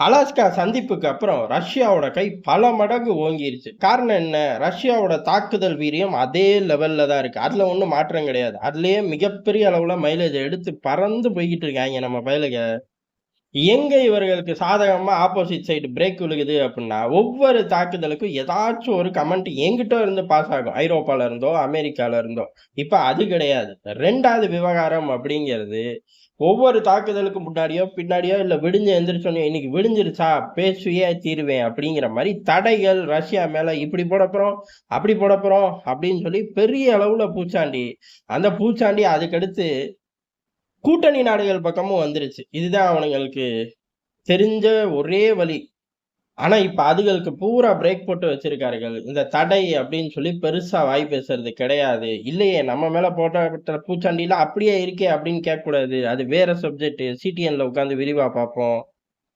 Alaska சந்திப்புக்கு அப்புறம் ரஷ்யாவோட கை பல மடங்கு ஓங்கிருச்சு. காரணம் என்ன? ரஷ்யாவோட தாக்குதல் வீரியம் அதே லெவல்ல தான் இருக்கு. அதுல ஒன்றும் மாற்றம் கிடையாது. அதுலயே மிகப்பெரிய அளவுல மைலேஜ் எடுத்து பறந்து போய்கிட்டு இருக்காங்க நம்ம பயலுக. எங்கே இவர்களுக்கு சாதகமாக ஆப்போசிட் சைடு பிரேக் விழுகுது அப்படின்னா ஒவ்வொரு தாக்குதலுக்கும் ஏதாச்சும் ஒரு கமெண்ட் எங்கிட்ட இருந்து பாஸ் ஆகும். ஐரோப்பால இருந்தோ அமெரிக்கால இருந்தோ. இப்போ அது கிடையாது. ரெண்டாவது விவகாரம் அப்படிங்கிறது ஒவ்வொரு தாக்குதலுக்கு முன்னாடியோ பின்னாடியோ இல்லை விடிஞ்சு எந்திரிச்சோன்னே இன்னைக்கு விடிஞ்சிருச்சா? பேசுவே தீருவேன் அப்படிங்கிற மாதிரி தடைகள் ரஷ்யா மேலே இப்படி போட அப்படி போட அப்படின்னு சொல்லி பெரிய அளவில் பூச்சாண்டி அந்த பூச்சாண்டி அதுக்கடுத்து கூட்டணி நாடுகள் பக்கமும் வந்துருச்சு. இதுதான் அவனுங்களுக்கு தெரிஞ்ச ஒரே வழி. ஆனா இப்ப அதுகளுக்கு பூரா பிரேக் போட்டு வச்சிருக்கார்கள். இந்த தடை அப்படின்னு சொல்லி பெருசா வாய் பேசுறது கிடையாது. இல்லையே நம்ம மேல போட்ட பூச்சாண்டியில அப்படியே இருக்கே அப்படின்னு கேட்கக்கூடாது. அது வேற சப்ஜெக்ட் சிடிஎன்ல உட்காந்து விரிவா பார்ப்போம்.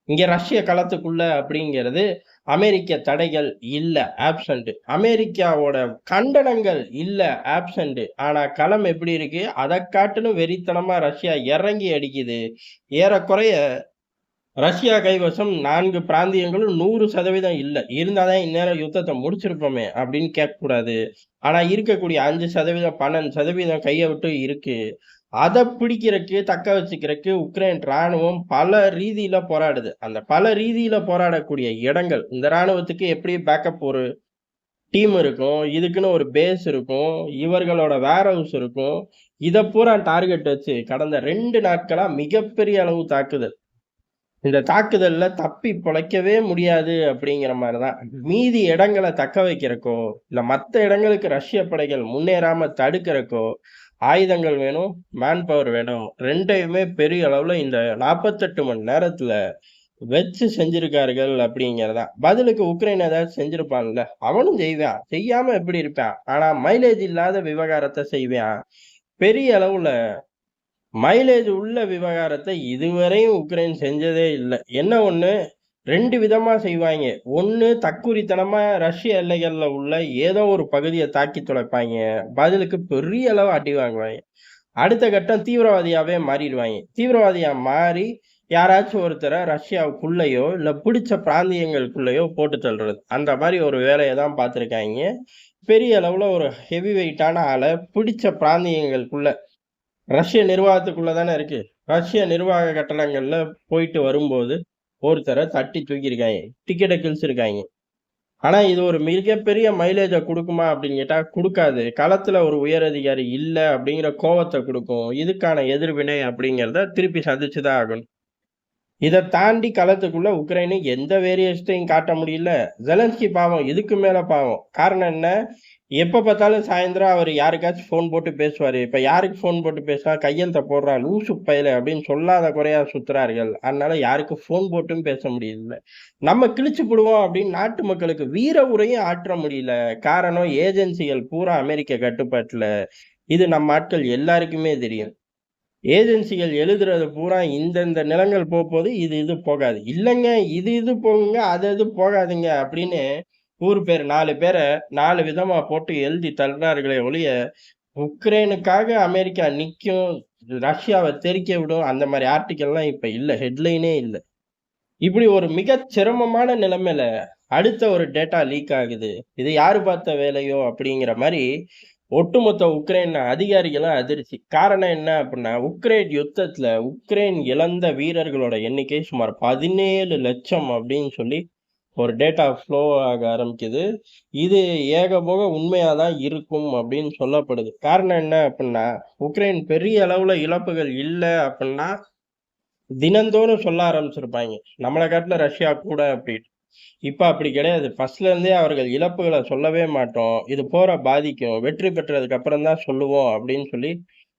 இங்க ரஷ்ய களத்துக்குள்ள அப்படிங்கிறது அமெரிக்க தடைகள் இல்ல ஆப்சண்ட் அமெரிக்காவோட கண்டனங்கள் இல்ல ஆப்சண்ட் ஆனா களம் எப்படி இருக்கு? அதை காட்டிலும் வெறித்தனமா ரஷ்யா இறங்கி அடிக்குது. ஏறக்குறைய ரஷ்யா கைவசம் நான்கு பிராந்தியங்களும் நூறு சதவீதம் இல்ல. இருந்தாதான் இந்நேரம் யுத்தத்தை முடிச்சிருப்போமே அப்படின்னு கேட்கக்கூடாது. ஆனால் ஆனா இருக்கக்கூடிய அஞ்சு சதவீதம் பன்னெண்டு சதவீதம் கையை விட்டு இருக்கு. அதை பிடிக்கிறக்கு தக்க வச்சுக்கிறக்கு உக்ரைன் ராணுவம் பல ரீதியில் போராடுது. அந்த பல ரீதியில் போராடக்கூடிய இடங்கள் இந்த ராணுவத்துக்கு எப்படி பேக்கப் ஒரு டீம் இருக்கும் இதுக்குன்னு ஒரு பேஸ் இருக்கும் இவர்களோட வேர் ஹவுஸ் இருக்கும் இதை பூரா டார்கெட் வச்சு கடந்த ரெண்டு நாட்களாக மிகப்பெரிய அளவு தாக்குதல். இந்த தாக்குதல்ல தப்பி பிழைக்கவே முடியாது அப்படிங்கிற மாதிரிதான். மீதி இடங்களை தக்க வைக்கிறக்கோ இல்ல மற்ற இடங்களுக்கு ரஷ்ய படைகள் முன்னேறாம தடுக்கிறக்கோ ஆயுதங்கள் வேணும் மேன் பவர் வேணும் ரெண்டையுமே பெரிய அளவுல இந்த நாற்பத்தெட்டு மணி நேரத்துல வச்சு செஞ்சிருக்கார்கள் அப்படிங்கிறதா பதிலுக்கு உக்ரைன் ஏதாவது செஞ்சிருப்பான்ல அவனும் செய்வான். செய்யாம எப்படி இருப்பான்? ஆனா மைலேஜ் இல்லாத விவகாரத்தை செய்வான். பெரிய அளவுல மைலேஜ் உள்ள விவகாரத்தை இதுவரையும் உக்ரைன் செஞ்சதே இல்லை. என்ன ஒன்று ரெண்டு விதமாக செய்வாங்க. ஒன்று தக்குறித்தனமாக ரஷ்ய எல்லைகளில் உள்ள ஏதோ ஒரு பகுதியை தாக்கி தொலைப்பாங்க பதிலுக்கு பெரிய அளவு அடி வாங்குவாங்க. அடுத்த கட்டம் தீவிரவாதியாகவே மாறிடுவாங்க. தீவிரவாதியாக மாறி யாராச்சும் ஒருத்தரை ரஷ்யாவுக்குள்ளேயோ இல்லை பிடிச்ச பிராந்தியங்களுக்குள்ளேயோ போட்டு தள்ளுறது. அந்த மாதிரி ஒரு வேலையை தான் பார்த்துருக்காங்க. பெரிய அளவில் ஒரு ஹெவி வெயிட்டான ஆளை பிடிச்ச பிராந்தியங்களுக்குள்ளே ரஷ்ய நிர்வாகத்துக்குள்ள தானே இருக்கு. ரஷ்ய நிர்வாக கட்டணங்களில் போயிட்டு வரும்போது ஒருத்தரை தட்டி தூக்கியிருக்காங்க. டிக்கெட்டை கிழிச்சிருக்காங்க. ஆனா இது ஒரு மிகப்பெரிய மைலேஜை கொடுக்குமா அப்படின்னு கேட்டா கொடுக்காது. களத்துல ஒரு உயர் அதிகாரி இல்லை அப்படிங்கிற கோவத்தை கொடுக்கும். இதுக்கான எதிர்வினை அப்படிங்கிறத திருப்பி சந்திச்சுதான் ஆகணும். இதை தாண்டி களத்துக்குள்ள உக்ரைனு எந்த வேரியேஷத்தையும் காட்ட முடியல. ஜெலன்ஸ்கி பாவம் இதுக்கு மேல பாவம். காரணம் என்ன? எப்ப பார்த்தாலும் சாயந்தரம் அவர் யாருக்காச்சும் ஃபோன் போட்டு பேசுவாரு. இப்ப யாருக்கு ஃபோன் போட்டு பேசுறா கையெழுத்த போடுறா லூசு பயில அப்படின்னு சொல்லாத குறையா சுத்துறார்கள். அதனால யாருக்கு ஃபோன் போட்டும் பேச முடியல. நம்ம கிழிச்சு போடுவோம் அப்படின்னு நாட்டு மக்களுக்கு வீர உரையும் ஆற்ற முடியல. காரணம் ஏஜென்சிகள் பூரா அமெரிக்க கட்டுப்பாட்டுல. இது நம்ம ஆட்கள் எல்லாருக்குமே தெரியும். ஏஜென்சிகள் எழுதுறது பூரா இந்தந்த நிலங்கள் போகும்போது இது இது போகாது. இல்லைங்க இது இது போகுங்க அது இது போகாதுங்க அப்படின்னு ஊர் பேர் நாலு பேரை நாலு விதமாக போட்டு எழுதி தள்ளுறார்களே ஒழிய உக்ரைனுக்காக அமெரிக்கா நிற்கும் ரஷ்யாவை தெரிக்க விடும் அந்த மாதிரி ஆர்டிக்கல்லாம் இப்போ இல்லை ஹெட்லைனே இல்லை. இப்படி ஒரு மிக சிரமமான நிலைமையில அடுத்த ஒரு டேட்டா லீக் ஆகுது. இது யாரு பார்த்த வேலையோ அப்படிங்கிற மாதிரி ஒட்டுமொத்த உக்ரைன் அதிகாரிகளும் அதிர்ச்சி. காரணம் என்ன அப்படின்னா உக்ரைன் யுத்தத்தில் உக்ரைன் இழந்த வீரர்களோட எண்ணிக்கை சுமார் பதினேழு லட்சம் அப்படின்னு சொல்லி ஒரு டேட்டா ஃப்ளோ ஆக ஆரம்பிக்குது. இது ஏகபோக உண்மையாக தான் இருக்கும் அப்படின்னு சொல்லப்படுது. காரணம் என்ன அப்படின்னா உக்ரைன் பெரிய அளவில் இழப்புகள் இல்லை அப்படின்னா தினந்தோறும் சொல்ல ஆரம்பிச்சிருப்பாங்க. நம்மளை காட்டில் ரஷ்யா கூட அப்படின்னு இப்போ அப்படி கிடையாது. ஃபர்ஸ்ட்ல இருந்தே அவர்கள் இழப்புகளை சொல்லவே மாட்டோம். இது போகிற பாதிக்கும். வெற்றி பெற்றதுக்கு அப்புறம் தான் சொல்லுவோம் அப்படின்னு சொல்லி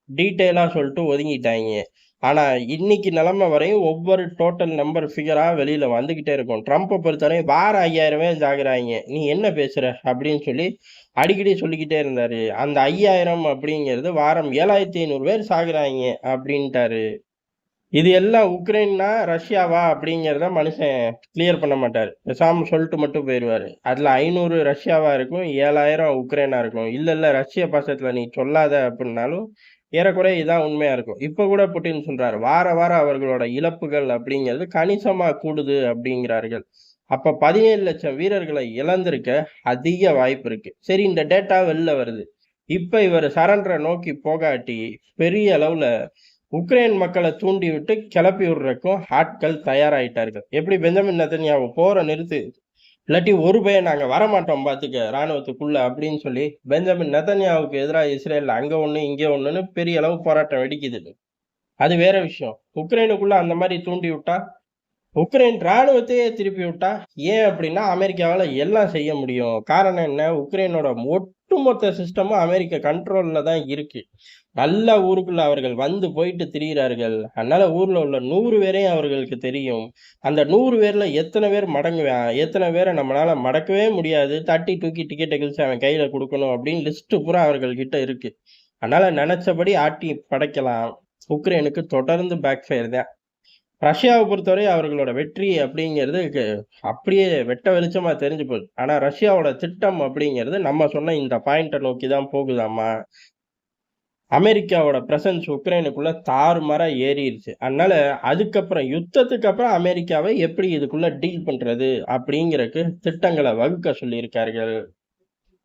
டீட்டெயிலா சொல்லிட்டு ஒதுங்கிட்டாங்க. ஆனா இன்னைக்கு நிலைமை வரையும் ஒவ்வொரு டோட்டல் நம்பர் ஃபிகராக வெளியில வந்துக்கிட்டே இருக்கும். ட்ரம்ப்பை பொறுத்தவரையும் வார ஐயாயிரமே ஜாகிறாங்க. நீ என்ன பேசுகிற அப்படின்னு சொல்லி அடிக்கடி சொல்லிக்கிட்டே இருந்தாரு. அந்த ஐயாயிரம் அப்படிங்கிறது வாரம் ஏழாயிரத்தி ஐநூறு பேர் சாகுறாங்க அப்படின்ட்டாரு. இது எல்லாம் உக்ரைன்னா ரஷ்யாவா அப்படிங்கிறத மனுஷன் கிளியர் பண்ண மாட்டார் பேசாம சொல்லிட்டு மட்டும் போயிடுவாரு அதுல ஐநூறு ரஷ்யாவா இருக்கும் ஏழாயிரம் உக்ரைனா இருக்கும் இல்ல இல்ல ரஷ்ய பாசத்தில் நீ சொல்லாத அப்படின்னாலும் ஏறக்குறைய இதான் உண்மையா இருக்கும். இப்போ கூட புட்டின் சொல்றாரு, வார வாரம் அவர்களோட இழப்புகள் அப்படிங்கிறது கணிசமா கூடுது அப்படிங்கிறார்கள். அப்ப 17,00,000 வீரர்களை இழந்திருக்க அதிக வாய்ப்பு இருக்கு. சரி இந்த டேட்டா வெளில வருது. இப்ப இவர் சரண்டரை நோக்கி போகாட்டி, பெரிய அளவுல உக்ரைன் மக்களை தூண்டி விட்டு கிளப்பி விடுறக்கும் ஆட்கள் தயாராயிட்டார்கள். எப்படி பெஞ்சமின் நத்தன்யாவை போற நிறுத்து, இல்லாட்டி ஒரு பையன் நாங்கள் வரமாட்டோம் பார்த்துக்க இராணுவத்துக்குள்ள அப்படின்னு சொல்லி பெஞ்சமின் நத்தன்யாவுக்கு எதிராக இஸ்ரேலில் அங்கே ஒன்று இங்கே ஒன்றுன்னு பெரிய அளவு போராட்டம் வெடிக்குது. அது வேற விஷயம். உக்ரைனுக்குள்ள அந்த மாதிரி தூண்டி விட்டா, உக்ரைன் ராணுவத்தையே திருப்பி விட்டா, ஏன் அப்படின்னா அமெரிக்காவில் எல்லாம் செய்ய முடியும். காரணம் என்ன? உக்ரைனோட ஒட்டுமொத்த சிஸ்டமும் அமெரிக்க கண்ட்ரோல்ல தான் இருக்கு. நல்ல ஊருக்குள்ள அவர்கள் வந்து போயிட்டு திரியிறார்கள். அதனால ஊர்ல உள்ள நூறு பேரையும் அவர்களுக்கு தெரியும். அந்த நூறு பேர்ல எத்தனை பேர் மடங்குவான், எத்தனை பேரை நம்மளால மடக்கவே முடியாது. தட்டி தூக்கி டிக்கெட்டை கிழிச்சு அவன் கையில கொடுக்கணும் அப்படின்னு லிஸ்ட் பூரா அவர்கள்கிட்ட இருக்குது இருக்கு. அதனால ஆட்டி படைக்கலாம். உக்ரைனுக்கு தொடர்ந்து பேக் ஃபயர் தான். ரஷ்யாவை பொறுத்தவரை அவர்களோட வெற்றி அப்படிங்கிறது அப்படியே வெட்ட வெளிச்சமா தெரிஞ்சு போகுது. ஆனா ரஷ்யாவோட திட்டம் அப்படிங்கிறது நம்ம சொன்ன இந்த பாயிண்ட்டை நோக்கி தான் போகுதாமா. அமெரிக்காவோட பிரசன்ஸ் உக்ரைனுக்குள்ள தாறுமாறா ஏறிடுச்சு அதனால அதுக்கப்புறம் யுத்தத்துக்கு அப்புறம் அமெரிக்காவை எப்படி இதுக்குள்ள டீல் பண்றது அப்படிங்கிறக்கு திட்டங்களை வகுக்க சொல்லியிருக்கார்கள்.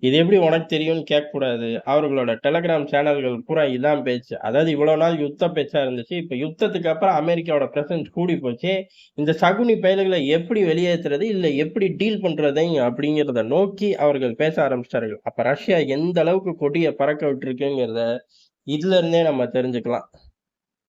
இது எப்படி உனக்கு தெரியும்னு கேட்கக்கூடாது. அவர்களோட டெலகிராம் சேனல்கள் பூரா இதான் பேச்சு. அதாவது இவ்வளவு நாள் யுத்த பேச்சா இருந்துச்சு. இப்ப யுத்தத்துக்கு அப்புறம் அமெரிக்காவோட பிரசன்ஸ் கூடி போச்சு. இந்த சகுனி பயல்களை எப்படி வெளியேற்றுறது இல்ல எப்படி டீல் பண்றது அப்படிங்கிறத நோக்கி அவர்கள் பேச ஆரம்பிச்சிட்டார்கள். அப்ப ரஷ்யா எந்த அளவுக்கு கொடியை பறக்க விட்டுருக்குங்கிறத இதுல இருந்தே நம்ம தெரிஞ்சுக்கலாம்.